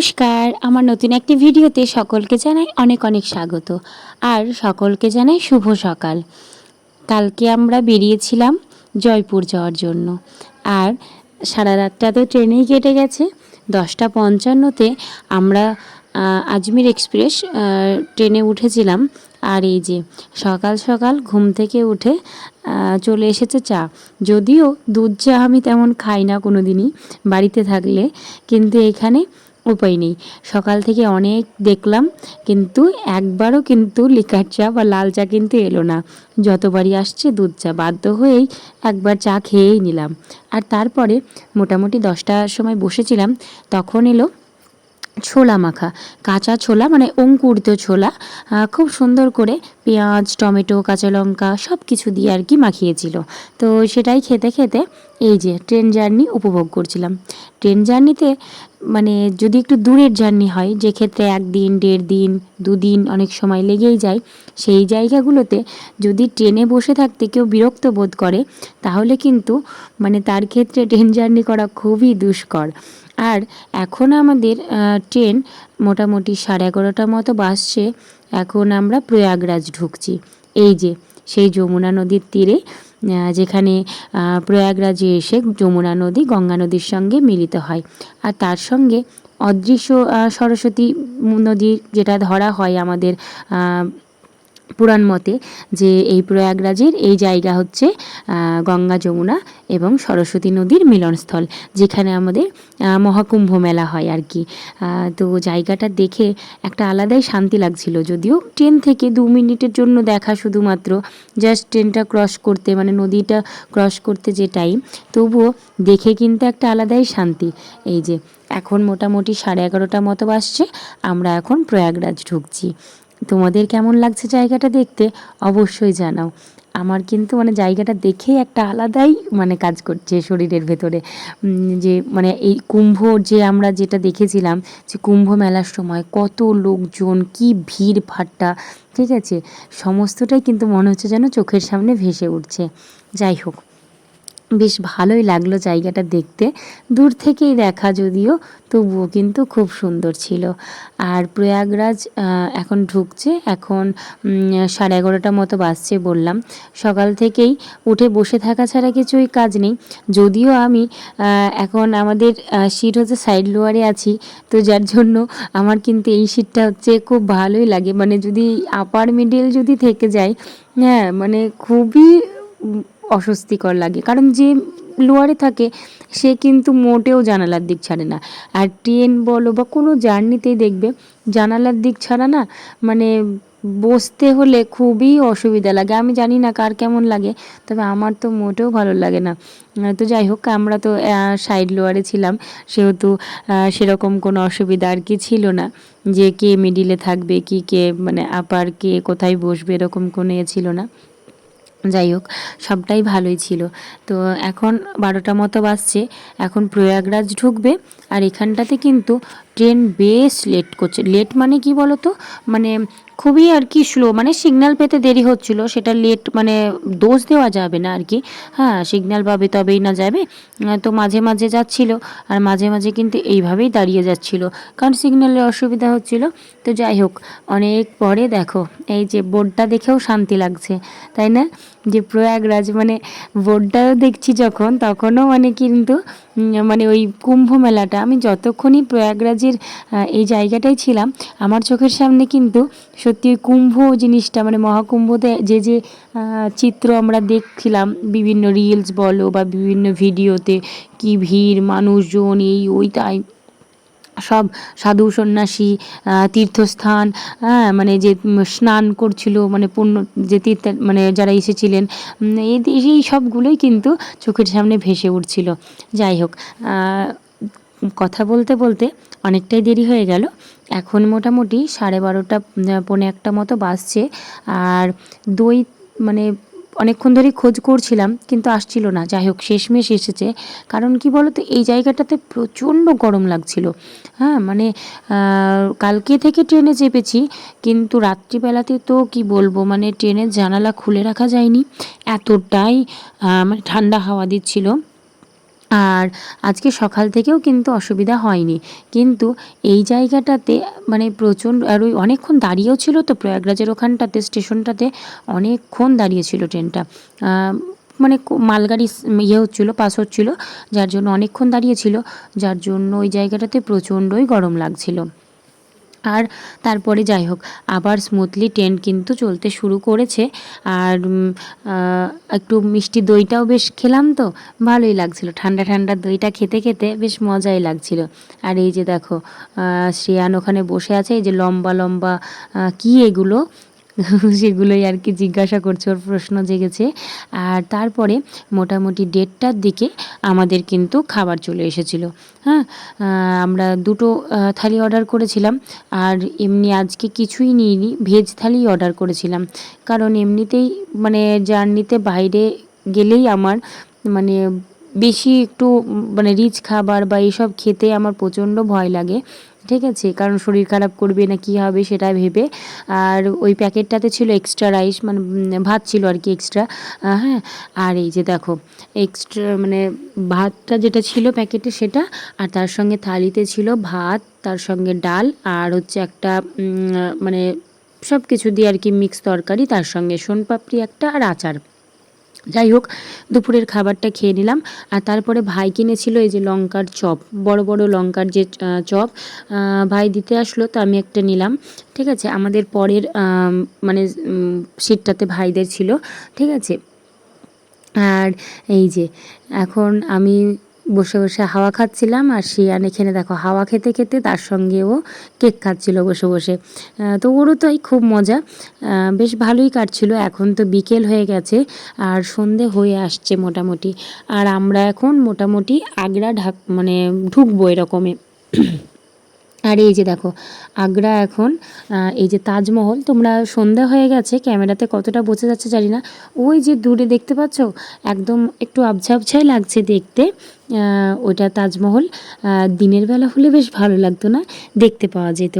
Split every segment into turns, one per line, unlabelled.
নমস্কার। আমার নতুন একটি ভিডিওতে সকলকে জানাই অনেক অনেক স্বাগত। আর সকলকে জানাই শুভ সকাল। কালকে আমরা বেরিয়েছিলাম জয়পুর যাওয়ার জন্য। আর সারা রাতটা তো ট্রেনেই কেটে গেছে। দশটা পঞ্চান্নতে আমরা আজমির এক্সপ্রেস ট্রেনে উঠেছিলাম। আর এই যে সকাল সকাল ঘুম থেকে উঠে চলে এসেছে চা। যদিও দুধ চা আমি তেমন খাই না কোনো দিনই বাড়িতে থাকলে। কিন্তু এখানে উপায় নেই। সকাল থেকে অনেক দেখলাম, কিন্তু একবারও কিন্তু লিকার চা বা লাল চা কিন্তু এলো না। যতবারই আসছে দুধ চা। বাধ্য হয়েই একবার চা খেয়েই নিলাম। আর তারপরে মোটামুটি দশটার সময় বসেছিলাম, তখন এলো ছোলা মাখা, কাঁচা ছোলা মানে অঙ্কুরিত ছোলা খুব সুন্দর করে পেঁয়াজ, টমেটো, কাঁচা লঙ্কা সব কিছু দিয়ে আর কি মাখিয়েছিল। তো সেটাই খেতে খেতে এই যে ট্রেন জার্নি উপভোগ করছিলাম। ট্রেন জার্নিতে মানে যদি একটু দূরের জার্নি হয় যে ক্ষেত্রে একদিন, দেড় দিন, দুদিন অনেক সময় লেগেই যায়, সেই জায়গাগুলোতে যদি ট্রেনে বসে থাকতে কেউ বিরক্ত বোধ করে, তাহলে কিন্তু মানে তার ক্ষেত্রে ট্রেন জার্নি করা খুবই দুষ্কর। আর এখন আমাদের ট্রেন মোটামুটি সাড়ে এগারোটার মতো বাসছে। এখন আমরা প্রয়াগরাজ ঢুকছি। এই যে, সেই যমুনা নদীর তীরে যেখানে প্রয়াগরাজে এসে যমুনা নদী গঙ্গা নদীর সঙ্গে মিলিত হয়। আর তার সঙ্গে অদৃশ্য সরস্বতী নদীর যেটা ধরা হয় আমাদের পুরাণ মতে যে এই প্রয়াগরাজের এই জায়গা হচ্ছে গঙ্গা যমুনা এবং সরস্বতী নদীর মিলনস্থল, যেখানে আমাদের মহাকুম্ভ মেলা হয় আর কি। তো জায়গাটা দেখে একটা আলাদাই শান্তি লাগছিল, যদিও ট্রেন থেকে দু মিনিটের জন্য দেখা শুধুমাত্র জাস্ট ট্রেনটা ক্রস করতে মানে নদীটা ক্রস করতে যে টাইম তবুও দেখে কিন্তু একটা আলাদাই শান্তি। এই যে, এখন মোটামুটি সাড়ে এগারোটা মতো বাসছে আমরা এখন প্রয়াগরাজ ঢুকছি। তোমাদের কেমন লাগছে জায়গাটা দেখতে অবশ্যই জানাও। আমার কিন্তু মানে জায়গাটা দেখেই একটা আলাদাই মানে কাজ করছে শরীরের ভেতরে। যে মানে এই কুম্ভ যে আমরা যেটা দেখেছিলাম যে কুম্ভ মেলার সময় কত লোকজন, কি ভিড় ভাট্টা, ঠিক আছে? সমস্তটাই কিন্তু মনে হচ্ছে যেন চোখের সামনে ভেসে উঠছে। যাই হোক বেশ ভালোই লাগল জায়গাটা দেখতে। দূর থেকেই দেখা যদিও, তবুও কিন্তু খুব সুন্দর ছিল। আর প্রয়াগরাজ এখন ঢুকছে, এখন সাড়ে এগারোটা মতো বাজছে বললাম। সকাল থেকেই উঠে বসে থাকা ছাড়া কিছুই কাজ নেই। যদিও আমি এখন আমাদের সিট হচ্ছে সাইড লোয়ারে আছি, তো যার জন্য আমার কিন্তু এই সিটটা হচ্ছে খুব ভালোই লাগে। মানে যদি আপার মিডল যদি থেকে যায় হ্যাঁ মানে খুবই অস্বস্তিকর লাগে। কারণ যে লোয়ারে থাকে, সে কিন্তু মোটেও জানালার দিক ছাড়ে না। আর ট্রেন বলো বা কোনো জার্নিতেই দেখবে, জানালার দিক ছাড়া না মানে বসতে হলে খুবই অসুবিধা লাগে। আমি জানি না কার কেমন লাগে, তবে আমার তো মোটেও ভালো লাগে না। তো যাই হোক, আমরা তো সাইড লোয়ারে ছিলাম। সেহেতু সেরকম কোনো অসুবিধা আর কি ছিল না। যে কে মিডিলে থাকবে, কি কে মানে আপার কে কোথায় বসবে, এরকম কোনো এ ছিল না। যাই হোক সবটাই ভালোই ছিল। তো এখন বারোটা মতো বাজছে, এখন প্রয়াগরাজ ঢুকবে, আর এখানটাতে কিন্তু ট্রেন বেশ লেট করছে। লেট মানে কি বলতো? মানে খুবই আর কি স্লো মানে সিগন্যাল পেতে দেরি হচ্ছিল, সেটা লেট মানে দোষ দেওয়া যাবে না আর কি। হ্যাঁ সিগন্যাল পাবে তবেই না যাবে। তো মাঝে মাঝে যাচ্ছিল, আর মাঝে মাঝে কিন্তু এইভাবেই দাঁড়িয়ে যাচ্ছিল। কারণ সিগন্যালের অসুবিধা হচ্ছিল। তো যাই হোক, অনেক পরে দেখো, এই যে বোর্ডটা দেখেও শান্তি লাগছে, তাই না? যে প্রয়াগরাজ মানে বোর্ডটাও দেখছি যখন, তখনও মানে কিন্তু মানে ওই কুম্ভ মেলাটা আমি যতক্ষণই প্রয়াগরাজের এই জায়গাটায় ছিলাম, আমার চোখের সামনে কিন্তু সত্যি ওই কুম্ভ জিনিসটা মানে মহাকুম্ভতে যে যে চিত্র আমরা দেখছিলাম, বিভিন্ন রিলস বলো বা বিভিন্ন ভিডিওতে কি ভিড়, মানুষজন, এই, ওই তাই সব সাধু সন্ন্যাসী তীর্থস্থান হ্যাঁ মানে যে স্নান করছিল মানে পূর্ণ যে তীর্থ মানে যারা এসেছিলেন এই সবগুলোই কিন্তু চোখের সামনে ভেসে উঠছিল। যাই হোক কথা বলতে বলতে অনেকটাই দেরি হয়ে গেল। এখন মোটামুটি সাড়ে বারোটা পৌনে একটা মতো বাজছে। আর দই মানে অনেকক্ষণ ধরেই খোঁজ করছিলাম, কিন্তু আসছিল না। যাই হোক, শেষমেশ এসেছে। কারণ কি বলো তো এই জায়গাটাতে প্রচণ্ড গরম লাগছিল। হ্যাঁ মানে কালকে থেকে ট্রেনে চেপেছি, কিন্তু রাত্রিবেলাতে তো কি বলব মানে ট্রেনের জানালা খুলে রাখা যায়নি। এতটাই মানে ঠান্ডা হাওয়া দিচ্ছিল। আর আজকে সকাল থেকেও কিন্তু অসুবিধা হয়নি। কিন্তু এই জায়গাটাতে মানে প্রচণ্ড আর ওই অনেকক্ষণ দাঁড়িয়েও ছিল তো, প্রয়াগরাজের ওখানটাতে, স্টেশনটাতে অনেকক্ষণ দাঁড়িয়ে ছিল ট্রেনটা। মানে মালগাড়ি ইয়ে হচ্ছিল, পাস হচ্ছিল, যার জন্য অনেকক্ষণ দাঁড়িয়েছিল যার জন্য ওই জায়গাটাতে প্রচণ্ডই গরম লাগছিল। আর তারপরে যাই হোক, আবার স্মুথলি ট্রেন কিন্তু চলতে শুরু করেছে। আর একটু মিষ্টি দইটাও বেশ খেলাম তো, ভালোই লাগছিল। ঠান্ডা ঠান্ডা দইটা খেতে খেতে বেশ মজাই লাগছিল। আর এই যে দেখো শ্রেয়ান ওখানে বসে আছে, এই যে লম্বা লম্বা কি এগুলো? সেগুলোই আর কি জিজ্ঞাসা করছে, ওর প্রশ্ন জেগেছে। আর তারপরে মোটামুটি দেড়টার দিকে আমাদের কিন্তু খাবার চলে এসেছিল। হ্যাঁ আমরা দুটো থালি অর্ডার করেছিলাম। আর এমনি আজকে কিছুই নিইনি ভেজ থালি অর্ডার করেছিলাম। কারণ এমনিতেই মানে জার্নিতে বাইরে গেলেই আমার মানে বেশি একটু মানে রিচ খাবার বা এইসব খেতে আমার প্রচণ্ড ভয় লাগে। ঠিক আছে, কারণ শরীর খারাপ করবে না, কি হবে সেটা ভেবে। আর ওই প্যাকেটটাতে ছিল এক্সট্রা রাইস মানে ভাত ছিল আর কি এক্সট্রা হ্যাঁ। আর এই যে দেখো এক্সট্রা মানে ভাতটা যেটা ছিল প্যাকেটে সেটা, আর তার সঙ্গে থালিতে ছিল ভাত, তার সঙ্গে ডাল, আর হচ্ছে একটা মানে সব কিছু দিয়ে আর কি মিক্স তরকারি, তার সঙ্গে সোনপাপড়ি একটা আর আচার। যাই হোক, দুপুরের খাবারটা খেয়ে নিলাম। আর তারপরে ভাই কিনেছিল এই যে লঙ্কার চপ, বড় বড় লঙ্কার যে চপ। ভাই দিতে আসলো, তো আমি একটা নিলাম, ঠিক আছে? আমাদের পরের মানে সিটটাতে ভাইদের ছিল, ঠিক আছে? আর এই যে, এখন আমি বসে বসে হাওয়া খাচ্ছিলাম আর শিয়ান এখানে দেখো হাওয়া খেতে খেতে তার সঙ্গে ও কেক খাচ্ছিল বসে বসে। তো ওরও তাই খুব মজা। বেশ ভালোই কাটছিল। এখন তো বিকেল হয়ে গেছে আর সন্ধে হয়ে আসছে মোটামুটি। আর আমরা এখন মোটামুটি আগ্রা ঢাক মানে ঢুকবো এরকমে। আর এই যে দেখো, আগ্রা এখন এই যে তাজমহল, তোমরা সন্ধ্যা হয়ে গেছে, ক্যামেরাতে কতটা বোঝা যাচ্ছে জানি না। ওই যে দূরে দেখতে পাচ্ছ? একদম একটু আবছা আবছাই লাগছে দেখতে। ওটা তাজমহল দিনের বেলা হলে বেশ ভালো লাগতো না, দেখতে পাওয়া যেত।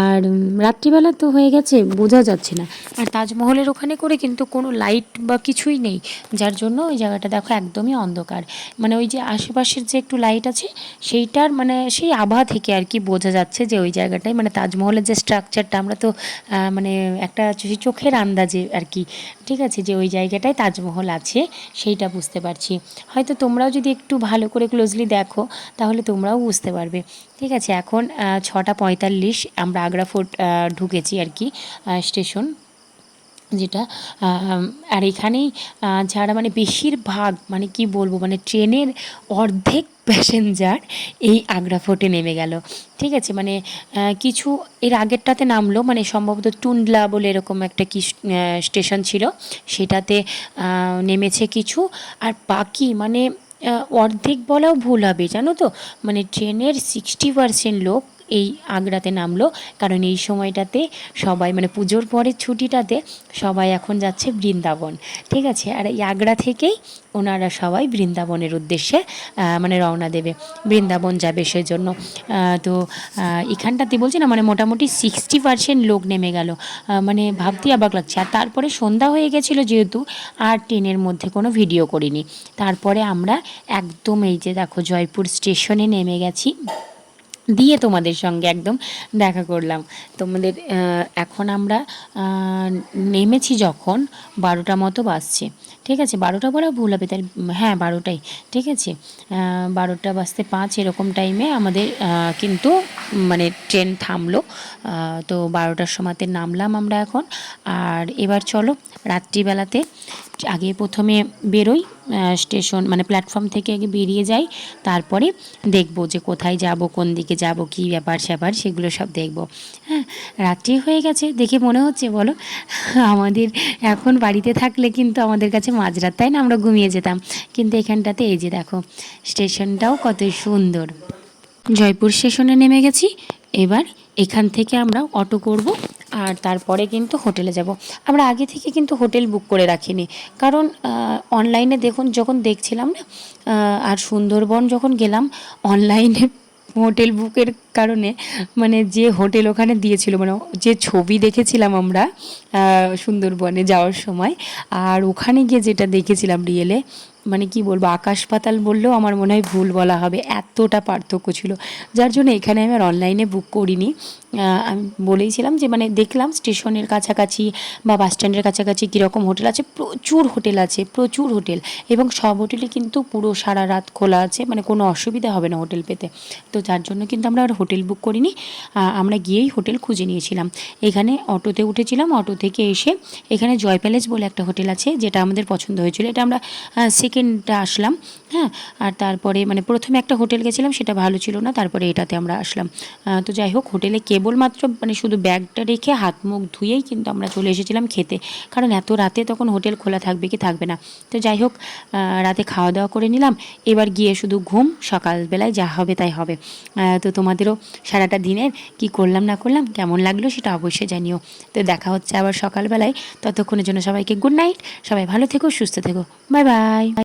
আর রাত্রিবেলা তো হয়ে গেছে, বোঝা যাচ্ছে না। আর তাজমহলের ওখানে করে কিন্তু কোনো লাইট বা কিছুই নেই, যার জন্য ওই জায়গাটা দেখো একদমই অন্ধকার। মানে ওই যে আশেপাশের যে একটু লাইট আছে, সেইটার মানে সেই আভা থেকে আর কি বোঝা যাচ্ছে যে ওই জায়গাটায়। মানে তাজমহলের যে স্ট্রাকচারটা আমরা তো মানে একটা চোখের আন্দাজে আর কি, ঠিক আছে? যে ওই জায়গাটায় তাজমহল আছে, সেইটা বুঝতে পারছি। হয়তো তোমরাও যদি একটু ভালো করে ক্লোজলি দেখো, তাহলে তোমরাও বুঝতে পারবে। ঠিক আছে, এখন ছটা পঁয়তাল্লিশ আমরা আগ্রা ফোর্ট ঢুকেছি আর কি স্টেশন, যেটা আর এখানেই যারা মানে বেশিরভাগ মানে কি বলব মানে ট্রেনের অর্ধেক প্যাসেঞ্জার এই আগ্রা ফোর্টে নেমে গেল। ঠিক আছে মানে কিছু এর আগেরটাতে নামলো মানে সম্ভবত টুন্ডলা বলে এরকম একটা কি স্টেশন ছিল, সেটাতে নেমেছে কিছু, আর বাকি মানে অর্ধেক বলাও ভুল হবে জানো তো? মানে ট্রেনের সিক্সটি পার্সেন্ট লোক এই আগ্রাতে নামলো। কারণ এই সময়টাতে সবাই মানে পুজোর পরের ছুটিটাতে সবাই এখন যাচ্ছে বৃন্দাবন। ঠিক আছে? আর এই আগ্রা থেকেই ওনারা সবাই বৃন্দাবনের উদ্দেশ্যে মানে রওনা দেবে। বৃন্দাবন যাবে সেজন্য। তো এখানটাতে বলছি না মানে মোটামুটি সিক্সটি পার্সেন্ট লোক নেমে গেল। মানে ভাবতেই অবাক লাগছে। আর তারপরে সন্ধ্যা হয়ে গেছিল যেহেতু, আর ট্রেনের মধ্যে কোনো ভিডিও করিনি। তারপরে আমরা একদম এই যে দেখো, জয়পুর স্টেশনে নেমে গেছি। দিয়ে তোমাদের সঙ্গে একদম দেখা করলাম। তোমাদের এখন আমরা নেমেছি যখন বারোটা মতো বাজছে। ঠিক আছে? বারোটা বলা ভুল হবে উম, হ্যাঁ বারোটাই। ঠিক আছে? বারোটা বাজতে পাঁচ এরকম টাইমে আমাদের কিন্তু মানে ট্রেন থামলো। তো বারোটার সময়তে নামলাম আমরা এখন। আর এবার চলো রাত্রিবেলাতে আগে প্রথমে বেরোই স্টেশন মানে প্ল্যাটফর্ম থেকে আগে বেরিয়ে যাই, তারপরে দেখব যে কোথায় যাব, কোন দিকে যাব, কী ব্যাপার স্যাপার, সেগুলো সব দেখব। হ্যাঁ রাত্রি হয়ে গেছে, দেখে মনে হচ্ছে বলো, আমাদের এখন বাড়িতে থাকলে কিন্তু আমাদের কাছে মাঝরাত, তাই না? আমরা ঘুমিয়ে যেতাম। কিন্তু এখানটাতে এই যে দেখো, স্টেশনটাও কত সুন্দর। জয়পুর স্টেশনে নেমে গেছি, এবার এখান থেকে আমরা অটো করব। আর তারপরে কিন্তু হোটেলে যাব। আমরা আগে থেকে কিন্তু হোটেল বুক করে রাখিনি। কারণ অনলাইনে দেখুন, যখন দেখছিলাম না আর সুন্দরবন যখন গেলাম, অনলাইনে হোটেল বুকের কারণে মানে যে হোটেল ওখানে দিয়েছিল মানে যে ছবি দেখেছিলাম আমরা সুন্দরবনে যাওয়ার সময়, আর ওখানে গিয়ে যেটা দেখেছিলাম রিয়েলে মানে কি বলব, আকাশ পাতাল বললেও আমার মনে হয় ভুল বলা হবে, এতটা পার্থক্য ছিল। যার জন্য এখানে আমি আর অনলাইনে বুক করিনি। আমি বলেইছিলাম যে মানে দেখলাম স্টেশনের কাছাকাছি বা বাস স্ট্যান্ডের কাছাকাছি কীরকম হোটেল আছে, প্রচুর হোটেল আছে, প্রচুর হোটেল। এবং সব হোটেলই কিন্তু পুরো সারা রাত খোলা আছে মানে কোনো অসুবিধা হবে না হোটেল পেতে। তো যার জন্য কিন্তু আমরা আর হোটেল বুক করিনি আমরা গিয়েই হোটেল খুঁজে নিয়েছিলাম। এখানে অটোতে উঠেছিলাম, অটো থেকে এসে এখানে জয় প্যালেস বলে একটা হোটেল আছে, যেটা আমাদের পছন্দ হয়েছিল। এটা আমরা সেকেন্ডটা আসলাম হ্যাঁ আর তারপরে মানে প্রথমে একটা হোটেল গেছিলাম, সেটা ভালো ছিল না, তারপরে এটাতে আমরা আসলাম। তো যাই হোক, হোটেলে কেবলমাত্র মানে শুধু ব্যাগটা রেখে হাত মুখ ধুয়েই কিন্তু আমরা চলে এসেছিলাম খেতে। কারণ এত রাতে তখন হোটেল খোলা থাকবে কি থাকবে না। তো যাই হোক রাতে খাওয়া দাওয়া করে নিলাম। এবার গিয়ে শুধু ঘুম, সকালবেলায় যা হবে তাই হবে। তো তোমাদেরও সারাটা দিনের কি করলাম না করলাম, কেমন লাগল সেটা অবশ্যই জানিও। তো দেখা হচ্ছে আবার সকালবেলায়। ততক্ষণের জন্য সবাইকে গুড নাইট সবাই ভালো থেকো, সুস্থ থেকো। Bye bye